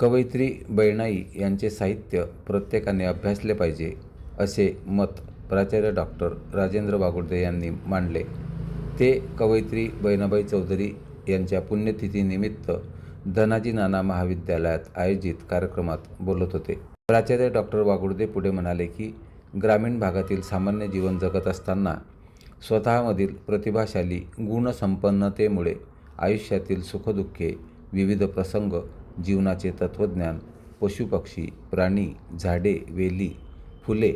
कवयित्री बैणाई यांचे साहित्य प्रत्येकाने अभ्यासले पाहिजे असे मत प्राचार्य डॉक्टर राजेंद्र बागुर्दे यांनी मांडले. ते कवयित्री बहिणाबाई चौधरी यांच्या पुण्यतिथीनिमित्त धनाजी नाना महाविद्यालयात आयोजित कार्यक्रमात बोलत होते. प्राचार्य डॉक्टर वागुर्दे पुढे म्हणाले की ग्रामीण भागातील सामान्य जीवन जगत असताना स्वतःमधील प्रतिभाशाली गुणसंपन्नतेमुळे आयुष्यातील सुखदुःखे विविध प्रसंग जीवनाचे तत्त्वज्ञान पशुपक्षी प्राणी झाडे वेली फुले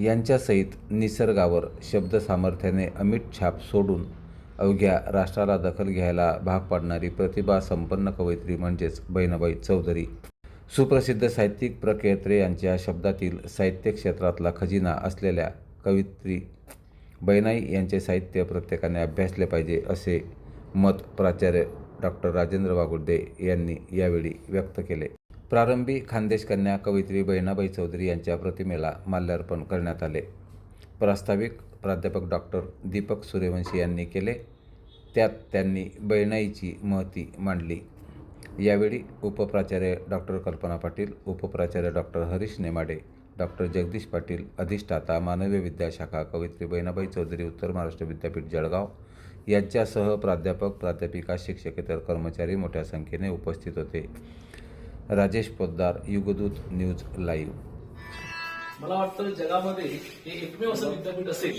यांच्यासहित निसर्गावर शब्दसामर्थ्याने अमिट छाप सोडून अवघ्या राष्ट्राला दखल घ्यायला भाग पाडणारी प्रतिभा संपन्न कवयित्री म्हणजेच बहिणाबाई चौधरी. सुप्रसिद्ध साहित्यिक प्रकेत्रे यांच्या शब्दातील साहित्य क्षेत्रातला खजिना असलेल्या कवित्री बैनाई यांचे साहित्य प्रत्येकाने अभ्यासले पाहिजे असे मत प्राचार्य डॉक्टर राजेंद्र वागुर्दे यांनी यावेळी व्यक्त केले. प्रारंभी खानदेश कन्या कवयित्री बहिणाबाई चौधरी यांच्या प्रतिमेला माल्यार्पण करण्यात आले. प्रास्ताविक प्राध्यापक डॉक्टर दीपक सूर्यवंशी यांनी केले. त्यात त्यांनी बहिणाईची महती मांडली. यावेळी उपप्राचार्य डॉक्टर कल्पना पाटील उपप्राचार्य डॉक्टर हरीश नेमाडे डॉक्टर जगदीश पाटील अधिष्ठाता मानवीय विद्याशाखा कवयित्री बहिणाबाई चौधरी उत्तर महाराष्ट्र विद्यापीठ जळगाव यांच्यासह प्राध्यापक प्राध्यापिका शिक्षकेतर कर्मचारी मोठ्या संख्येने उपस्थित होते. Rajesh Poddar Yugdoot news live. मला वाटतं जगामध्ये हे एकमेव असं विद्यापीठ असेल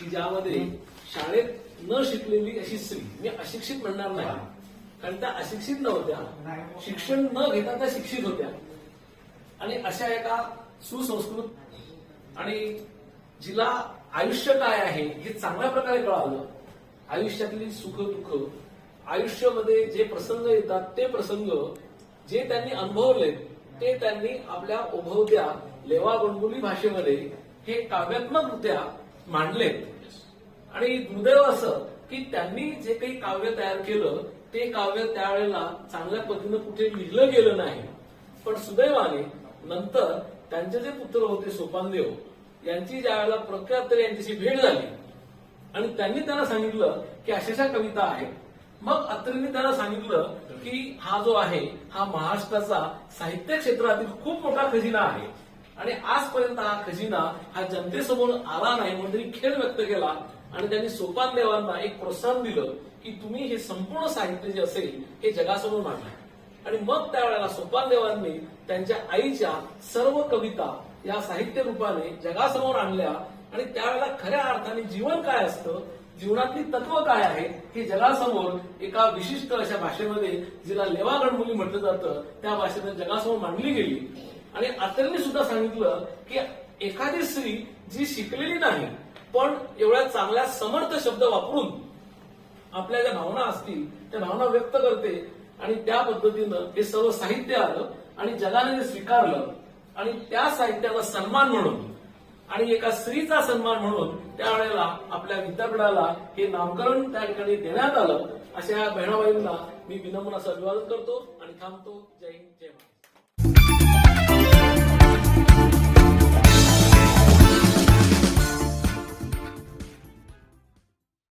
की ज्यामध्ये शाळेत न शिकलेली अशी स्त्री मी अशिक्षित म्हणणार नाही कारण त्या अशिक्षित नव्हत्या. शिक्षण न घेता त्या शिक्षित होत्या. आणि अशा एका सुसंस्कृत आणि जिला आयुष्य काय आहे हे चांगल्या प्रकारे कळालं. आयुष्यातली सुख दुःख आयुष्यामध्ये जे प्रसंग येतात ते प्रसंग जे त्यांनी अनुभवले ते त्यांनी आपल्या ओभवत्या लेवा गणगुली भाषेमध्ये हे काव्यात्मकरित्या मांडलेत. आणि दुर्दैव असं की त्यांनी जे काही काव्य तयार केलं ते काव्य त्यावेळेला चांगल्या पद्धतीनं कुठे लिहिलं गेलं नाही. पण सुदैवाने नंतर त्यांचे जे पुत्र होते सोपानदेव यांची ज्या वेळेला प्रख्यात यांच्याशी भेट झाली. आणि त्यांनी त्यांना सांगितलं की अशाशा कविता आहेत. मग अत्रेंनी त्यांना सांगितलं की हा जो आहे हा महाराष्ट्राचा साहित्य क्षेत्रातील खूप मोठा खजिना आहे. आणि आजपर्यंत हा खजिना हा जनतेसमोर आला नाही म्हणून त्यांनी खेळ व्यक्त केला. आणि त्यांनी सोपान देवांना एक प्रोत्साहन दिलं की तुम्ही हे संपूर्ण साहित्य जे असेल हे जगासमोर मांडलं आणि मग त्यावेळेला सोपान देवांनी त्यांच्या आईच्या सर्व कविता या साहित्य रूपाने जगासमोर आणल्या. आणि त्यावेळेला खऱ्या अर्थाने जीवन काय असतं? जीवनातली तत्व काय आहे हे जगासमोर एका विशिष्ट अशा भाषेमध्ये जिला लेवा मुली म्हटलं जातं त्या भाषेत जगासमोर मांडली गेली. आणि अत्रेंनी सुद्धा सांगितलं की एखादी स्त्री जी शिकलेली नाही पण एवढ्या चांगल्या समर्थ शब्द वापरून आपल्या ज्या भावना असतील त्या भावना व्यक्त करते. आणि त्या पद्धतीनं हे सर्व साहित्य आलं आणि जगाने ते स्वीकारलं. आणि त्या साहित्याला सन्मान म्हणून आणि एका स्त्रीचा सन्मान म्हणून त्यावेळेला आपल्या विद्यापीठाला हे नामकरण त्या ठिकाणी देण्यात आलं. अशा या बहिणाबाईंना मी विनम्र असं अभिवादन करतो आणि थांबतो. जय हिंद जय महाराष्ट्र.